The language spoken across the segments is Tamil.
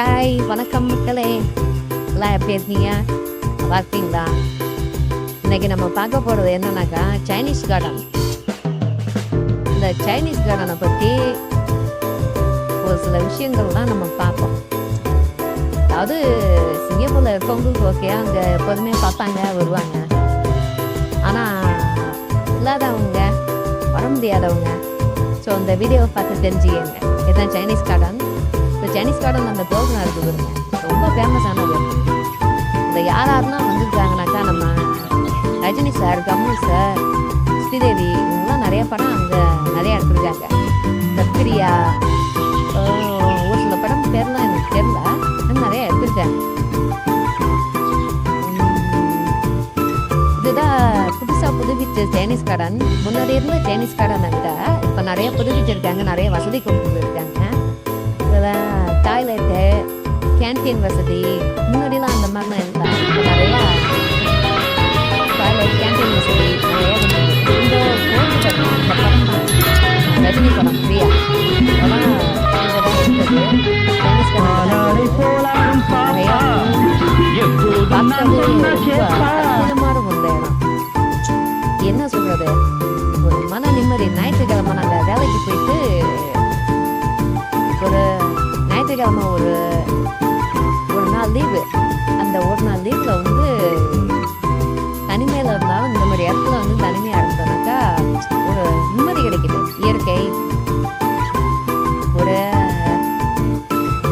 ஹாய் வணக்கம் மக்களே. எல்லாம் எப்படி இருக்கீங்க? நல்லா இருக்கீங்களா? இன்னைக்கு நம்ம பார்க்க போகிறது என்னன்னாக்கா சைனீஸ் கார்டன் இந்த சைனீஸ் கார்டனை பற்றி ஒரு சில விஷயங்கள்லாம் நம்ம பார்ப்போம். அதாவது சிங்கப்பூரில் இருக்கவங்களுக்கு ஓகே அங்கே எப்போதுமே பார்ப்பாங்க வருவாங்க. ஆனால் இல்லாதவங்க வர முடியாதவங்க. ஸோ இந்த வீடியோவை பார்த்து தெரிஞ்சுக்கங்க. இதுதான் சைனீஸ் கார்டன் சைனீஸ் கார்டன் அந்த கோபுரம் இருக்குது பாருங்க. ரொம்ப ஃபேமஸானது இந்த யார் யாரெல்லாம் வந்துருக்காங்கனாக்கா நம்ம ரஜினி சார் கமல் சார் ஸ்ரீதேவி இவங்கெல்லாம் நிறைய படம் அங்கே நிறைய எடுத்துருக்காங்க. இந்த ஒரு சில படம் பேர்லாம் எனக்கு தெரியல. ஆனால் நிறைய எடுத்துருக்காங்க. இதுதான் புதுசாக புதுப்பிச்ச சைனீஸ் கார்டன் முன்னாடி இருந்த சைனீஸ் கார்டனை விட இப்போ நிறைய புதுப்பிச்சிருக்காங்க நிறைய வசதி கொடுத்துருக்காங்க. இதெல்லாம் டாய்லெட்டு கேன்டீன் வசதி முன்னாடிலாம் அந்த மாதிரிலாம் இப்போ நிறையா டாய்லெட் கேன்டீன் வசதி. இந்த இந்த படம் தான். ரஜினி படம் பிரியா. என்ன சொல்றது? ஒரு மன நிம்மதி ஞாயிற்றுக்கிழமை நாங்கள் வேலைக்கு போயிட்டு ஒரு ஞாயிற்றுக்கிழமை ஒரு ஒரு நாள் லீவு அந்த ஒரு நாள் லீவில் வந்து தனிமையில் இருந்தாலும் இந்த மாதிரி இடத்துல வந்து தனிமையாக இருந்தோம்னாக்கா ஒரு நிம்மதி கிடைக்குது. இயற்கை. ஒரு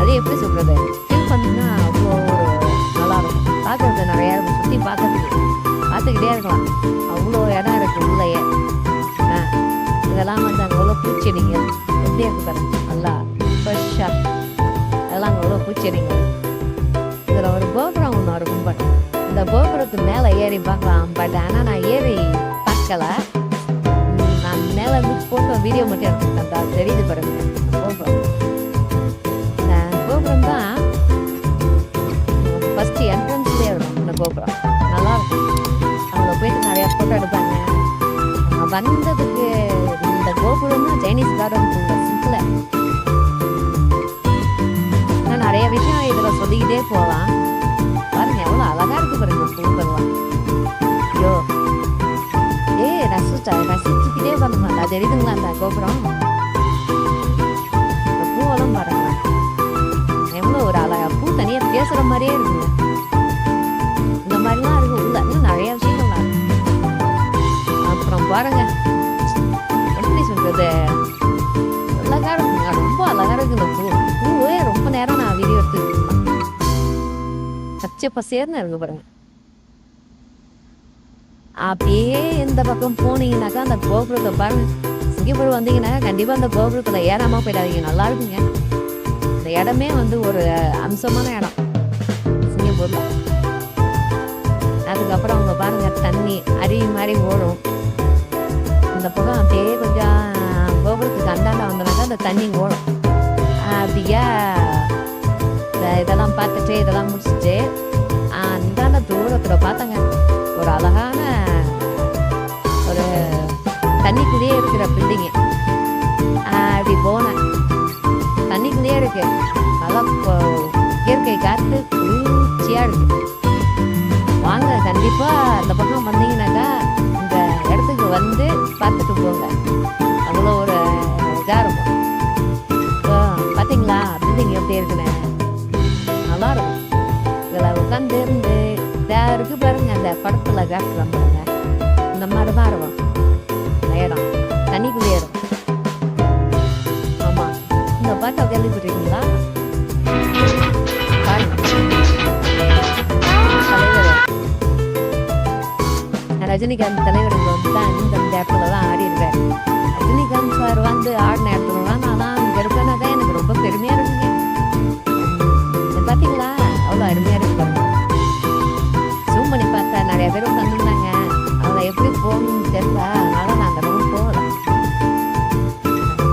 அது எப்படி சொல்கிறது ஃபீல் பண்ணா அவ்வளோ ஒரு நல்லாயிருக்கும் பார்க்குறது நிறையா இருக்கும். சுற்றி பார்க்கறதுக்கு பார்த்துக்கிட்டே இருக்கலாம். அவ்வளோ இடம் இருக்கு உள்ளே ஆ இதெல்லாம் வந்து அங்கே உள்ள பூச்செடிங்க எப்படி இருக்கு பாருங்கள் அங்கே இதில் ஒரு கோபுரம் ஒன்று இருக்கும் பட் இந்த கோபுரத்து மேலே ஏறி பார்க்கலாம். பட் ஆனால் நான் ஏறி பார்க்கல. நான் மேலே இருந்து ஃபோட்டோ வீடியோ மட்டும் எடுத்துக்கிட்டேன். தெரியுது பாருங்க. கோபுரம் இந்த கோபுரம் தான் ஃபஸ்ட்டு என்ட்ரன்ஸ்லேயே இருக்கும் இந்த கோபுரம் நல்லா இருக்கும். அவங்க போயிட்டு நிறையா ஃபோட்டோ எடுப்பாங்க. வந்ததுக்கு இந்த கோபுரம் தான் சைனீஸ் கார்டன் சிம்பிளாக நிறைய விஷயம் இதில் சொல்லிக்கிட்டே போகலாம் பாருங்க எவ்வளோ அழகாக இருக்குது பாருங்க பூக்கள்லாம். ஐயோ. ஏ ரசிச்சா ரசிச்சுக்கிட்டே பண்ணுங்க அது தெரியுதுங்களா அந்த கோபுரம்? பூவெல்லாம் பாருங்க. எவ்வளோ ஒரு அழகா பூ தனியாக பேசுகிற மாதிரியே இருக்குங்க இந்த மாதிரிலாம் இருக்கும் உள்ள இன்னும் நிறைய விஷயங்கள்லாம் அப்புறம் பாருங்க. எப்படி சொல்கிறது அழகாக இருக்குங்க. ரொம்ப அழகாக இருக்குது இந்த பூ. பச்சை பசேர்னு இருக்கு பாருங்க. அப்படியே இந்த பக்கம் போனீங்கன்னாக்கா அந்த கோபுரத்தை பாருங்க. சிங்கப்பூர் வந்தீங்கன்னா கண்டிப்பா அந்த கோபுரத்துல ஏறாம போயிடாதீங்க. நல்லா இருக்குங்க. இந்த இடமே வந்து ஒரு அம்சமான இடம். சிங்கப்பூர்ல அதுக்கப்புறம் அவங்க பாருங்க தண்ணி அருவி மாதிரி ஓடும். இந்த பக்கம் அப்படியே கொஞ்சம் கோபுரத்துக்கு அந்தாண்ட வந்தோம்னாக்கா அந்த தண்ணி ஓடும். அப்படியா? இந்த இதெல்லாம் பார்த்துட்டு இதெல்லாம் முடிச்சுட்டு அந்தாண்ட தூரத்தில் பார்த்தங்க. ஒரு அழகான ஒரு தண்ணிக்குள்ளேயே இருக்கிற பில்டிங்கு அப்படி போனேன். தண்ணிக்குள்ளேயே இருக்கு. நல்லா இயற்கை காற்று குளிர்ச்சியாக இருக்கு. வாங்க கண்டிப்பாக அந்த பக்கம் வந்தீங்கன்னாக்கா இந்த இடத்துக்கு வந்து பார்த்துட்டு போங்க. அழகாக காட்டுறாங்க இந்த மாதிரி தான் இருக்கும். நேரம் இடம் தண்ணிக்குள்ளே இருக்கும். ஆமாம் இந்த பாட்டை கேள்விப்பட்டிருக்கீங்களா ரஜினிகாந்த் தலைவர் வந்து தான் இந்த இந்த இடத்துல தான் ஆடி ரஜினிகாந்த் சார் வந்து ஆடின இடத்துல நிறைய பேர் உட்காந்துருந்தாங்க. அதில் எப்படி போகணும்னு தெரியல. அதனால நான் அந்த ரூம் போகல.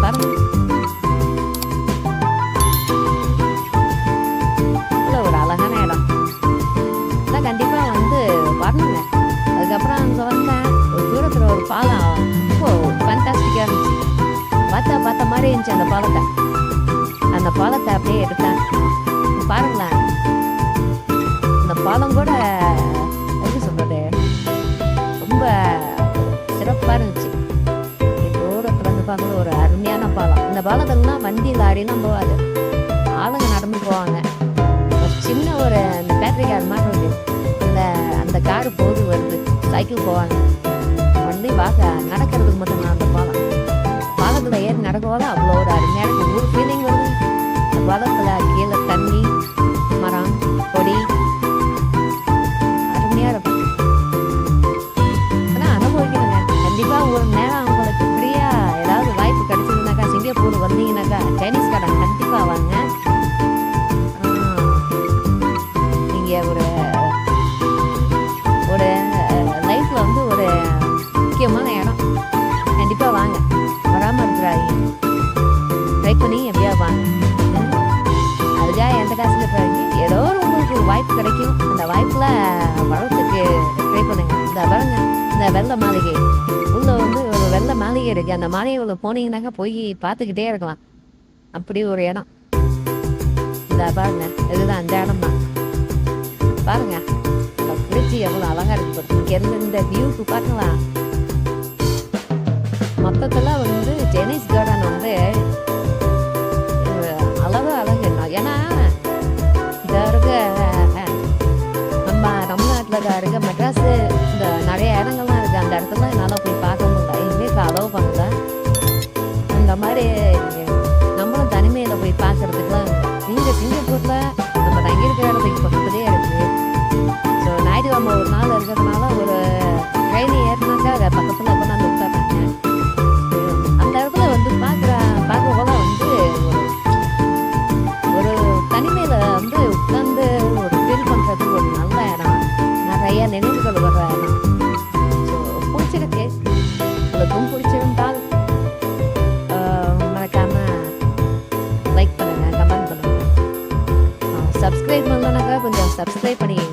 பாருங்க. ஒரு அழகான இடம். அதான் கண்டிப்பாக வந்து வரணுங்க. அதுக்கப்புறம் அங்கே வந்தேன் ஒரு தூரத்தில் ஒரு பாலம். ரொம்ப ஃபண்டாஸ்டிக்காக இருந்துச்சு. பார்த்தா பார்த்த மாதிரி இருந்துச்சு அந்த பாலத்தை. அந்த பாலத்தை அப்படியே எடுத்தேன். பாருங்களேன். அந்த பாலம் கூட சிறப்பாக இருந்துச்சு தூரத்தில் இருந்து பார்க்கும்போது ஒரு அருமையான பாலம். இந்த பாலத்திலலாம் வண்டி லாரிலாம் போகாது. ஆளுங்க நடந்து போவாங்க. ஒரு சின்ன ஒரு அந்த பேட்டரி கார் மாதிரி இருக்கு இல்லை அந்த காரு போது வருது. சைக்கிள் போவாங்க. வண்டி பார்க்க நடக்கிறதுக்கு மட்டும்தான் அந்த பாலம். பாலத்தில் ஏறி நடக்கும்போது அவ்வளோ ஒரு அருமையான ஒரு ஃபீலிங் வருது. அந்த பாலத்தில் கீழே தண்ணி நீங்கள் ஒரு ஒரு லைஃப்பில் வந்து ஒரு முக்கியமான இடம். கண்டிப்பாக வாங்க. வராமல் இருக்கிறாங்க ட்ரை பண்ணி எப்படியா வாங்க. அதுக்காக எந்த காசில் இருக்கிறாங்க ஏதோ ஒரு உங்களுக்கு வாய்ப்பு கிடைக்கும். அந்த வாய்ப்பில் வரத்துக்கு ட்ரை பண்ணுங்க. இந்த பாருங்க. இந்த வெள்ளை மாளிகை. உள்ள வந்து ஒரு வெள்ளை மாளிகை இருக்குது அந்த மாளிகைக்குள்ள போனீங்கன்னாக்கா போய் பார்த்துக்கிட்டே இருக்கலாம். அப்படி ஒரு இடம். இந்த பாருங்க. இதுதான் அந்த இடம் தான் பாருங்க. பிரிட்ஜு எவ்வளோ அழகாக இருக்கு இங்கேருந்து இந்த வியூக்கு பார்க்கலாம் மொத்தத்தில் வந்து ஜெனிஸ் கார்டன் வந்து சப்ஸ்கிரைப் பண்ணலனாக்கா கொஞ்சம் சப்ஸ்கிரைப் பண்ணிக்கங்க